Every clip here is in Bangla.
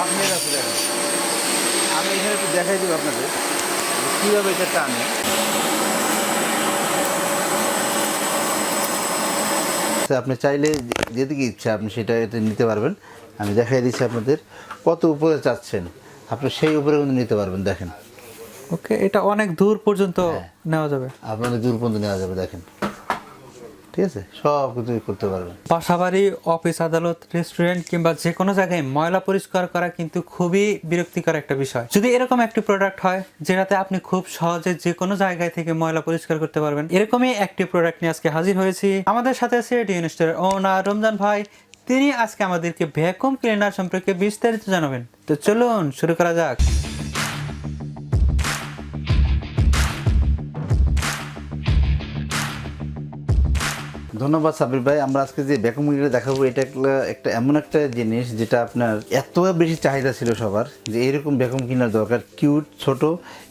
আপনি আছে দেখেন। আমি এখানে একটু দেখাই দেবো আপনাদের কীভাবে এটা টানে। তো আপনি চাইলে যেদিকে ইচ্ছা আপনি সেটা এটা নিতে পারবেন। আমি দেখাই দিচ্ছি আপনাদের কত উপরে চাচ্ছেন। আপনি সেই উপরে কিন্তু নিতে পারবেন দেখেন। ওকে এটা অনেক দূর পর্যন্ত নেওয়া যাবে। আপনাদের দূর পর্যন্ত নেওয়া যাবে দেখেন। ঠিক আছে? সব কিছু করতে পারবেন। বাসাবাড়ি অফিস, আদালত রেস্টুরেন্ট কিংবা যে কোনো জায়গায় ময়লা পরিষ্কার করা কিন্তু খুবই বিরক্তিকর একটা বিষয়। যদি এরকম একটি প্রোডাক্ট হয়, যেটাতে আপনি খুব সহজে যে কোনো জায়গায় থেকে ময়লা পরিষ্কার করতে পারবেন, এরকমই একটি প্রোডাক্ট নিয়ে আজকে হাজির হয়েছি। আমাদের সাথে আছে ডিএন স্টোরের ওনার রমজান ভাই। তিনি আজকে আমাদেরকে ভ্যাকুম ক্লিনার সম্পর্কে বিস্তারিত জানাবেন। তো চলুন, শুরু করা যাক। ধন্যবাদ সাবির ভাই। আমরা আজকে যে ভ্যাকুম ক্লিনার দেখাবো এটা একটা এমন একটা জিনিস যেটা আপনার এত বেশি চাহিদা ছিল সবার যে এরকম ভ্যাকুম ক্লিনার দরকার কিউট ছোট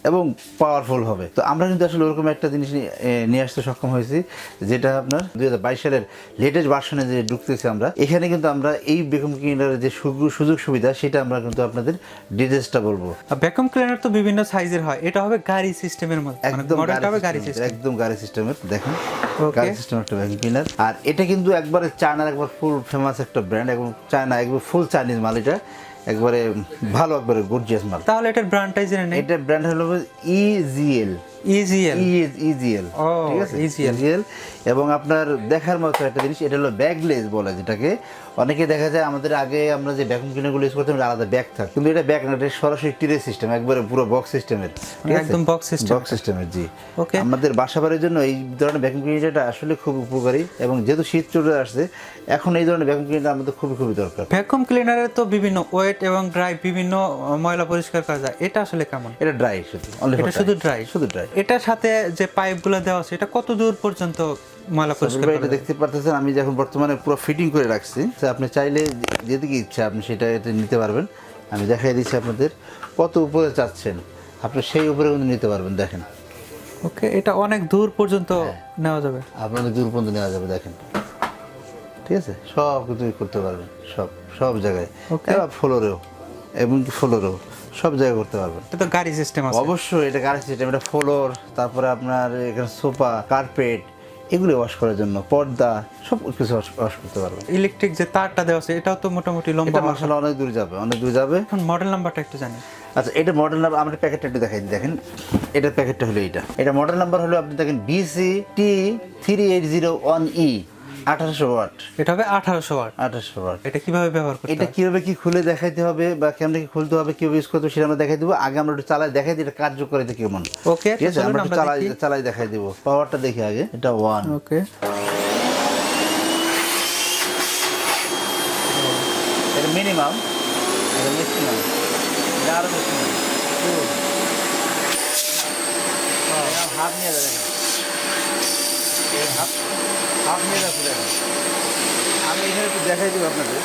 এবং পাওয়ারফুল হবে। তো আমরা কিন্তু আসলে ওরকম একটা জিনিস নিয়ে- আসতে সক্ষম হয়েছি যেটা আপনার দুই হাজার বাইশ সালের লেটেস্ট ভার্সনে যে ঢুকতেছি আমরা এখানে কিন্তু আমরা এই ভ্যাকুম ক্লিনারের যে সুযোগ- সুবিধা সেটা আমরা কিন্তু আপনাদের ডিটেলসটা বলব। ভ্যাকুম ক্লিনার তো বিভিন্ন সাইজের হয়। এটা হবে গাড়ি সিস্টেমের মধ্যে। মানে একদম গাড়ি সিস্টেম একদম গাড়ি সিস্টেমের দেখেন। আর এটা কিন্তু একবার চায়নার একবার ফুল ফেমাস একটা ব্র্যান্ড এবং চায়না একবার ফুল চাইনিজ মাল এটা। একবারে ভালো একবারে গর্জিয়াস মাল। তাহলে এটার ব্র্যান্ডটাই জেনে নেই। এটা ব্র্যান্ড হলো E ইজিএল ইজিএল ইজিএল ঠিক আছে? ইজিএল এবং আপনার দেখার মতো একটা জিনিস এটা হলো ব্যাগলেস বলে যেটাকে। অনেকে দেখা যায় আমাদের আগে আমরা যে ভ্যাকুম ক্লিনারগুলো ইউজ করতাম আলাদা ব্যাগ থাক। কিন্তু এটা ব্যাগ না এটা সরাসরি টিরে সিস্টেম একবারে পুরো বক্স সিস্টেমের একদম box system। বক্স সিস্টেমের জি। Okay. আমাদের বাসা বাড়ির জন্য এই ধরনের ভ্যাকুম ক্লিনারটা আসলে খুব উপকারী। এবং যেহেতু শীত চলে আসছে এখন এই ধরনের ভ্যাকুম ক্লিনার আমাদের খুবই খুবই দরকার। ভ্যাকুয়াম ক্লিনারে তো বিভিন্ন ওয়েট এবং ড্রাই বিভিন্ন ময়লা পরিষ্কার করা যায়। এটা আসলে কেমন? এটা ড্রাই শুধু এটা শুধু ড্রাই? শুধু ড্রাই। এটার সাথে যে পাইপগুলো দেওয়া আছে এটা কত দূর পর্যন্ত ময়লা পরিষ্কার এটা দেখতে পারতেছেন আমি যখন বর্তমানে পুরো ফিটিং করে রাখছি। আপনি চাইলে যেদিকে ইচ্ছা আপনি সেটা এটা নিতে পারবেন। আমি দেখাই দিচ্ছি আপনাদের কত উপরে চাচ্ছেন। আপনি সেই উপরে কিন্তু নিতে পারবেন দেখেন। ওকে এটা অনেক দূর পর্যন্ত হ্যাঁ। নেওয়া যাবে। আপনাদের দূর পর্যন্ত নেওয়া যাবে দেখেন। ঠিক আছে? সব কিছু করতে পারবেন সব। সব জায়গায়। ফ্লোরেও এবং ফ্লোরেও সব জায়গায় করতে পারবেন। এটা তো গাড়ি সিস্টেম আছে। অবশ্যই এটা গাড়ি সিস্টেম এটা ফ্লোর তারপরে আপনার এখানে সোফা কার্পেট এগুলো ওয়াশ করার জন্য পর্দা সব কিছু ওয়াশ করতে পারবেন। ইলেকট্রিক যে তারটা দেওয়া আছে এটাও তো মোটামুটি লম্বা এটা মশলা অনেক দূর যাবে অনেক দূর যাবে। এখন মডেল নাম্বারটা একটু জানি। আচ্ছা এটা মডেল নাম্বার আমরা প্যাকেটটা একটু দেখাই দেখেন। এটার প্যাকেটটা হলো এটা এটা মডেল নাম্বার হলো আপনি দেখেন BC T three eight zero one E আঠারোশো ওয়াট। এটা হবে আঠারোশো ওয়াট। আঠারোশো ওয়াট। এটা কীভাবে ব্যবহার করতে এটা কীভাবে কি খুলে দেখাইতে হবে বা কেমন কি খুলতে হবে কীভাবে ইউজ করতে হবে সেটা আমরা দেখাই দেবো। আগে আমরা একটু চালাই দেখাই দিই এটা কার্যকারিতা কেমন। ওকে ঠিক আছে? আমরা চালাই চালাই দেখাই দিব। পাওয়ারটা দেখি আগে। এটা ওয়ান ওকে এটা মিনিমাম এটা ম্যাক্সিমাম এটা আরও ম্যাক্সিমাম হাফ নিয়ে যাবে। হাফ হাফ নিয়ে যাচ্ছে দেখেন আমি এখানে একটু দেখাই দেবো আপনাদের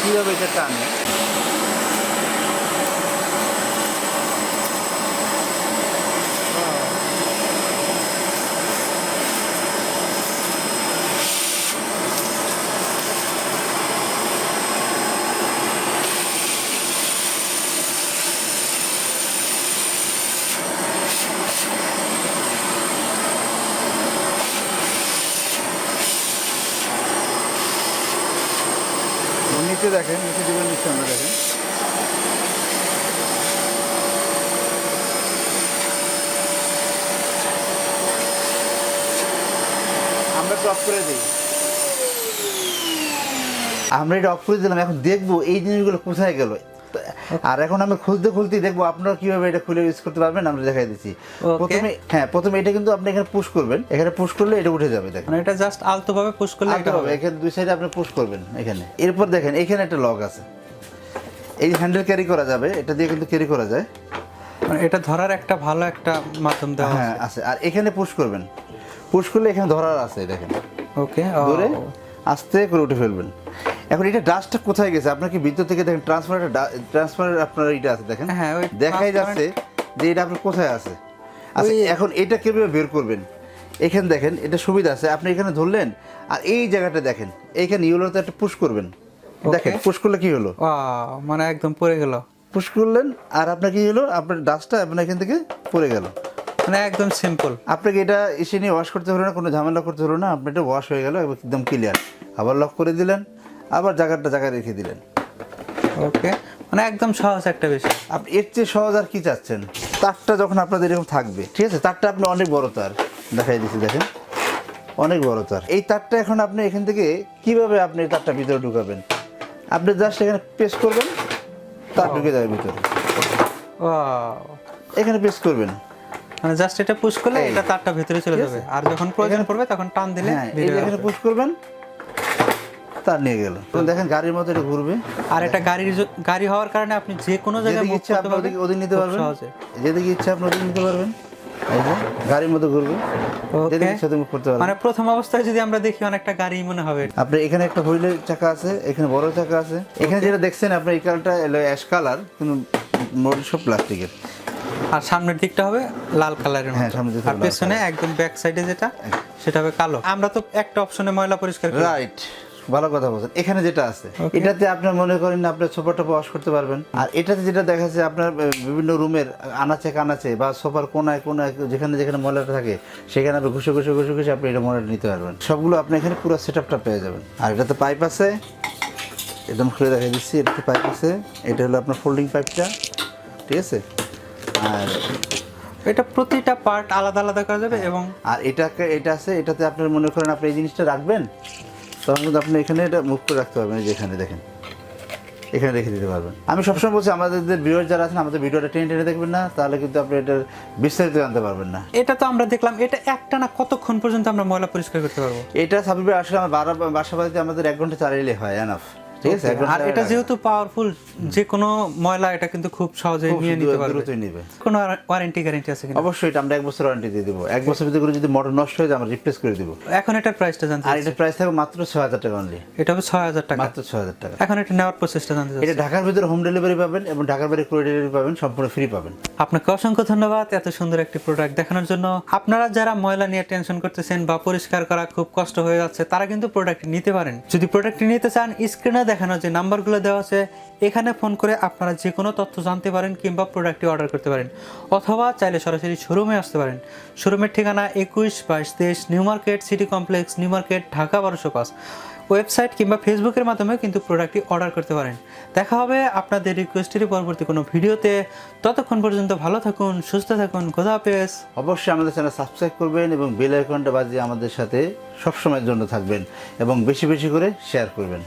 কীভাবে এটা টানে। নিচে দেখেন, নিচে দিবেন, নিচে আমরা দেখেন। আমরা টপ করে দিই। আমরা এটা অফ করে দিলাম, এখন দেখব এই জিনিসগুলো কোথায় গেল। আর এখন আমি খুলতে খুলতে দেখব আপনারা কীভাবে এটা খুলে ইউজ করতে পারবেন আমরা দেখাই দিচ্ছি। প্রথমে হ্যাঁ প্রথমে এটা কিন্তু আপনি এখানে পুশ করবেন। এখানে পুশ করলে এটা উঠে যাবে দেখেন। মানে এটা জাস্ট আলতো ভাবে পুশ করলে এটা হবে হবে। এখানে দুই সাইডে আপনি পুশ করবেন এখানে। এরপর দেখেন এখানে একটা লক আছে। এই হ্যান্ডেল ক্যারি করা যাবে এটা দিয়ে কিন্তু ক্যারি করা যায়। মানে এটা ধরার একটা ভালো একটা মাধ্যম দেওয়া হ্যাঁ আছে। আর এখানে পুশ করবেন। পুশ করলে এখানে ধরার আছে দেখেন। ওকে ধরে আস্তে করে উঠে ফেলবেন। এখন এটা ডাস্টটা কোথায় গেছে? আপনার কি ভিতর থেকে দেখেন ট্রান্সফারের ট্রান্সফারের আপনার এটা আছে দেখেন? হ্যাঁ, ওই দেখাই যাচ্ছে যে এটা আপনার কোথায় আছে। আচ্ছা এখন এটা কীভাবে বের করবেন? এখানে দেখেন এটা সুবিধা আছে। আপনি এখানে ধরলেন আর এই জায়গাটা দেখেন এইখানে ইউলোতে একটা পুশ করবেন। দেখেন পুশ করলে কি হলো? মানে একদম পড়ে গেল। পুশ করলেন আর আপনার কি হলো? আপনার ডাস্টটা আপনার এখান থেকে পড়ে গেল। মানে একদম সিম্পল আপনাকে এটা এসে নিয়ে ওয়াশ করতে হলো না কোনো ঝামেলা করতে হলো না আপনি এটা ওয়াশ হয়ে গেল একদম ক্লিয়ার আবার লক করে দিলেন আবার জায়গাটা জায়গায় রেখে দিলেন। ওকে মানে একদম সহজ একটা বিষয়। আপনি এর চেয়ে সহজ আর কি চাচ্ছেন? তারটা যখন আপনাদের এরকম থাকবে ঠিক আছে? তারটা আপনি অনেক বড় তার। দেখাই দিচ্ছি দেখেন। অনেক বড় তার। এই তারটা এখন আপনি এখান থেকে কীভাবে আপনি তারটা ভিতরে ঢুকাবেন? আপনি জাস্ট এখানে পেস করবেন তার ঢুকে যাবে ভিতরে। এখানে পেস করবেন। মানে জাস্ট এটা পুশ করলে এটা তারটা ভিতরে চলে যাবে। আর যখন প্রয়োজন পড়বে তখন টান দিলে হ্যাঁ এখানে পুশ করবেন তার নিয়ে গেল। দেখেন গাড়ির মতো এটা ঘুরবে। আর এটা গাড়ির গাড়ি হওয়ার কারণে আপনি যে কোনো জায়গায় ইচ্ছা আপনি ওদিকে ওদিকে নিতে পারবেন যেদিকে ইচ্ছা আপনি ওদিকে নিতে পারবেন। গাড়ির মতো ঘুরবে। যেদিকে ইচ্ছা তুমি করতে পারবেন। মানে প্রথম অবস্থায় যদি আমরা দেখি অনেকটা গাড়ি মনে হবে। আপনি এখানে একটা হুইলের চাকা আছে এখানে বড় চাকা আছে। এখানে যেটা দেখছেন আপনি এই কালারটা এলো অ্যাশ কালার কিন্তু মোট সব প্লাস্টিকের আর সামনের দিকটা হবে লাল কালারের হ্যাঁ। সামনের দিকটা আর পেছনে একদম ব্যাক সাইডে যেটা সেটা হবে কালো। আমরা তো একটা অপশনে ময়লা পরিষ্কার করি। রাইট ভালো কথা বলছেন। এখানে যেটা আছে এটাতে আপনার মনে করেন আপনার সোফা টোপা ওয়াশ করতে পারবেন। আর এটাতে যেটা দেখা যাচ্ছে আপনার বিভিন্ন রুমের আনাচে কানাচে বা সোফার কোনায় কোনায় যেখানে যেখানে ময়লাটা থাকে সেখানে আপনি ঘুষে ঘুষে ঘুষে ঘুষে আপনি এটা ময়লাটা নিতে পারবেন। সবগুলো আপনি এখানে পুরো সেট আপটা পেয়ে যাবেন। আর এটাতে পাইপ আছে। একদম খুলে দেখা দিচ্ছি এটাতে পাইপ আছে। এটা হলো আপনার ফোল্ডিং পাইপটা ঠিক আছে? আর এটা প্রতিটা পার্ট আলাদা আলাদা করা যাবে এবং আর এটাকে এটা আছে এটাতে আপনার মনে করেন আপনি এই জিনিসটা রাখবেন তখন কিন্তু আপনি এখানে এটা মুভ করে রাখতে পারবেন এই যে এখানে দেখেন। এখানে রেখে দিতে পারবেন। আমি সবসময় বলছি আমাদের যে ভিউয়ার যারা আছেন আমাদের ভিডিওটা টেনে টেনে দেখবেন না তাহলে কিন্তু আপনি এটার বিস্তারিত জানতে পারবেন না। এটা তো আমরা দেখলাম এটা একটা না কতক্ষণ পর্যন্ত আমরা ময়লা পরিষ্কার করতে পারব? এটা সাবিবে আসলে আমার বারা বাসা বাড়িতে আমাদের এক ঘণ্টা চালাইলে হয় এনাফ ঠিক আছে আর এটা যেহেতু পাওয়ারফুল যে কোনো ময়লা এটা কিন্তু খুব সহজে খুব নিয়ে নিতে পারবে। দ্রুতই নেবে। কোনো ওয়ারেন্টি গ্যারান্টি আছে কিনা? অবশ্যই এটা আমরা এক বছর ওয়ারেন্টি দিয়ে দেবো। এক বছর ভিতরে যদি মোটর নষ্ট হয়ে যায় আমরা রিপ্লেস করে দেবো। এখন এটার প্রাইসটা জানতে আর চাচ্ছি। এটা প্রাইস থাকবে মাত্র ছ হাজার টাকা অনলি এটা হবে ছয় হাজার টাকা। মাত্র ছ হাজার টাকা। এখন এটা নেওয়ার প্রসেসটা জানতে এটা ঢাকার ভিতরে হোম ডেলিভারি পাবেন এবং ঢাকার বাইরে ডেলিভারি পাবেন সম্পূর্ণ ফ্রি পাবেন। আপনাকে অসংখ্য ধন্যবাদ এত সুন্দর একটি প্রোডাক্ট দেখানোর জন্য। আপনারা যারা ময়লা নিয়ে টেনশন করতেছেন বা পরিষ্কার করা খুব কষ্ট হয়ে যাচ্ছে তারা কিন্তু প্রোডাক্টটি নিতে পারেন। যদি প্রোডাক্টটি নিতে চান স্ক্রিনে দেখানো যে নাম্বারগুলো দেওয়া আছে, এখানে ফোন করে আপনারা যে কোনো তথ্য জানতে পারেন কিংবা প্রোডাক্টটি অর্ডার করতে পারেন, অথবা চাইলে সরাসরি শোরুমে আসতে পারেন। শোরুমের ঠিকানা একুশ বাইশ তেইশ new market, city complex, new market, Dhaka বারোশো পাঁচ। ওয়েবসাইট কিংবা ফেসবুকের মাধ্যমে কিন্তু প্রোডাক্টটি অর্ডার করতে পারেন। দেখা হবে আপনাদের রিকোয়েস্টের পরবর্তী কোনো ভিডিওতে। ততক্ষণ পর্যন্ত ভালো থাকুন, সুস্থ থাকুন, খোদা হাফেজ। অবশ্যই আমাদের চ্যানেল সাবস্ক্রাইব করবেন এবং বেল আইকনটা বাজিয়ে আমাদের সাথে সবসময়ের জন্য থাকবেন এবং বেশি বেশি করে শেয়ার করবেন।